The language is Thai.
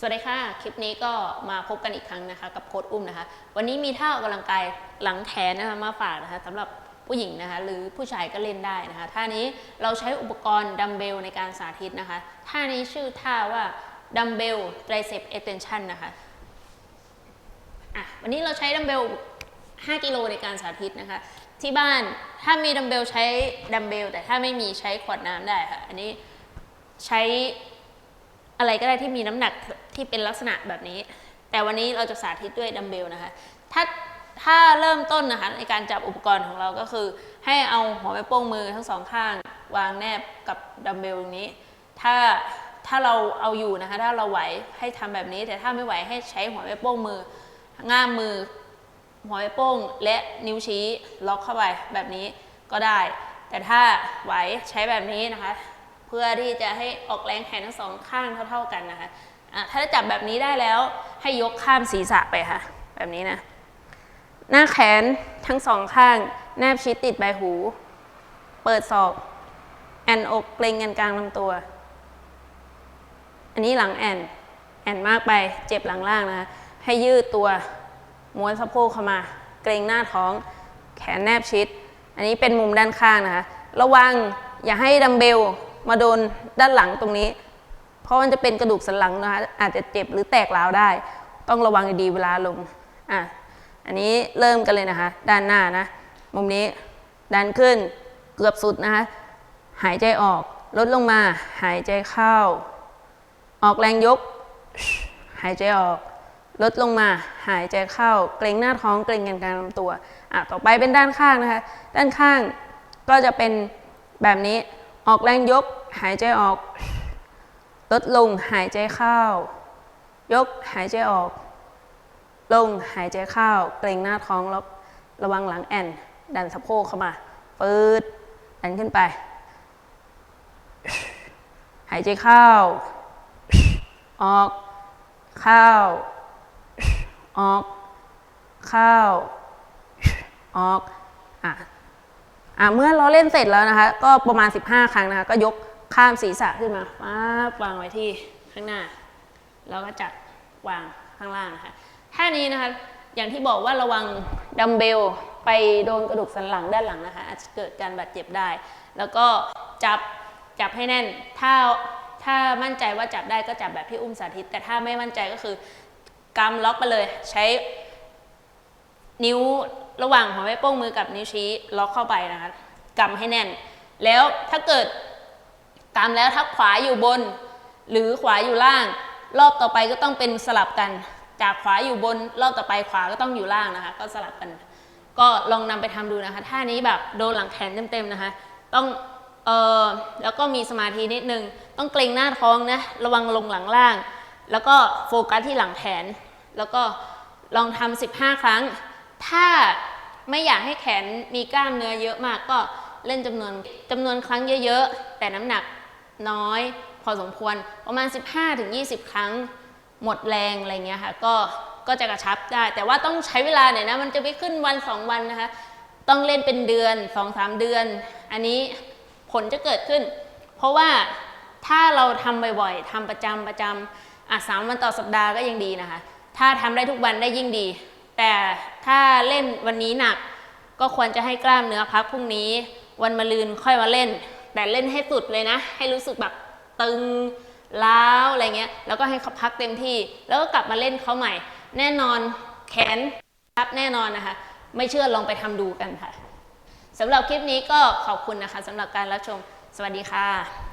สวัสดีค่ะ คลิปนี้ก็มาพบกันอีกครั้งนะคะ กับโค้ดอุ้มนะคะ วันนี้มีท่าออกกำลังกายหลังแขนนะคะมาฝากนะคะสำหรับผู้หญิงนะคะหรือผู้ชายก็เล่นได้นะคะท่านี้เราใช้อุปกรณ์ดัมเบลในการสาธิตนะคะท่านี้ชื่อท่าว่าดัมเบลไตรเซปเอเทนชันนะคะอะวันนี้เราใช้ดัมเบล 5 กิโลในการสาธิตนะคะ ที่บ้านถ้ามีดัมเบลใช้ดัมเบลแต่ถ้าไม่มีใช้ขวดน้ำได้ค่ะอันนี้ใช้อะไรก็ได้ที่มีน้ำหนัก ที่เป็นลักษณะแบบนี้ แต่วันนี้เราจะสาธิตด้วยดัมเบลนะคะถ้าถ้าเริ่มต้นนะคะในการจับอุปกรณ์ของเราก็คือ ให้เอาหัวแม่โป้งมือทั้งสองข้าง วางแนบกับดัมเบลตรงนี้ ถ้าถ้าเราเอาอยู่นะคะถ้าเราไหวให้ทำแบบนี้ แต่ถ้าไม่ไหวให้ใช้หัวแม่โป้งมือง่ามมือ หัวแม่โป้งและนิ้วชี้ล็อกเข้าไปแบบนี้ก็ได้ แต่ถ้าไหวใช้แบบนี้นะคะ เพื่อที่จะให้ออกแรงแขนทั้งสองข้างเท่า ๆกันนะคะะ ถ้าจับแบบนี้ได้แล้วให้ยกข้ามศีรษะไปค่ะ แบบนี้นะ หน้าแขนทั้งสองข้าง แนบชิดติดใบหู เปิดศอกแอนอกเกรงกันกลางลำตัว อันนี้หลังแอนแอนมากไปเจ็บหลังล่างนะคะให้ยืดตัวม้วนสะโพกเข้ามา เกรงหน้าท้อง แขนแนบชิด อันนี้เป็นมุมด้านข้างนะคะ ระวังอย่าให้ดัมเบลมาโดนด้านหลังตรงนี้ เพราะมันจะเป็นกระดูกสันหลังนะคะอาจจะเจ็บหรือแตกร้าวได้ ต้องระวังดีเวลาลงอะอันนี้เริ่มกันเลยนะคะ ด้านหน้านะ มุมนี้ดันขึ้นเกือบสุดนะคะหายใจออก ลดลงมา หายใจเข้า ออกแรงยก หายใจออก ลดลงมา หายใจเข้า เกรงหน้าท้องเกรงกันกลางลำตัวอะต่อไปเป็นด้านข้างนะคะ ด้านข้างก็จะเป็นแบบนี้ออกแรงยก หายใจออก ลดลงหายใจเข้า ยกหายใจออก ลงหายใจเข้า เกรงหน้าท้องแล้วระวังหลังแอนดันสะโพกเข้ามาปืดดันขึ้นไป หายใจเข้า ออก เข้า ออก เข้า ออก อะอะเมื่อเราเล่นเสร็จแล้วนะคะ ก็ประมาณ 15 ครั้งนะคะ ก็ยก ข้ามศีรษะขึ้นมาป๊าบวางไว้ที่ข้างหน้า แล้วก็จัดวางข้างล่างนะคะท่านี้นะคะ อย่างที่บอกว่าระวังดัมเบลไปโดนกระดูกสันหลังด้านหลังนะคะ อาจจะเกิดการบาดเจ็บได้ แล้วก็จับจับให้แน่น ถ้าถ้ามั่นใจว่าจับได้ก็จับแบบที่อุ้มสาธิต แต่ถ้าไม่มั่นใจก็คือกำล็อกไปเลย ใช้นิ้วระหว่างหัวแม่โป้งมือกับนิ้วชี้ล็อกเข้าไปนะคะกำให้แน่น แล้วถ้าเกิด กำแล้วถ้าขวาอยู่บน หรือขวาอยู่ล่าง รอบต่อไปก็ต้องเป็นสลับกัน จากขวาอยู่บน รอบต่อไปขวาก็ต้องอยู่ล่างนะคะ ก็สลับกัน ก็ลองนำไปทำดูนะคะท่านี้แบบโดนหลังแขนเต็มๆนะคะ ต้องเออแล้วก็มีสมาธินิดนึง ต้องเกรงหน้าท้องนะระวังลงหลังล่าง แล้วก็โฟกัสที่หลังแขน แล้วก็ลองทำ15 ครั้ง ถ้าไม่อยากให้แขนมีกล้ามเนื้อเยอะมากก็เล่นจำนวนจำนวนครั้งเยอะ ๆ แต่น้ำหนัก น้อย พอสมควรประมาณ 15-20 ครั้งหมดแรงอะไรเงี้ยค่ะก็ก็จะกระชับได้ แต่ว่าต้องใช้เวลาหน่อยนะ มันจะไม่ขึ้นวัน 2 วันนะคะ ต้องเล่นเป็นเดือน 2-3 เดือน อันนี้ผลจะเกิดขึ้น เพราะว่าถ้าเราทำบ่อยๆทำประจำประจำอะสามวันต่อสัปดาห์ก็ยังดีนะคะ ถ้าทำได้ทุกวันได้ยิ่งดี แต่ถ้าเล่นวันนี้หนัก ก็ควรจะให้กล้ามเนื้อพักพรุ่งนี้ วันมะรืนค่อยมาเล่น แต่เล่นให้สุดเลยนะ ให้รู้สึกแบบตึงล้าวอะไรเงี้ย แล้วก็ให้เขาพักเต็มที่ แล้วก็กลับมาเล่นเขาใหม่ แน่นอนแขนรับแน่นอนนะคะ ไม่เชื่อลองไปทำดูกันค่ะสำหรับคลิปนี้ก็ขอบคุณนะคะสำหรับการรับชม สวัสดีค่ะ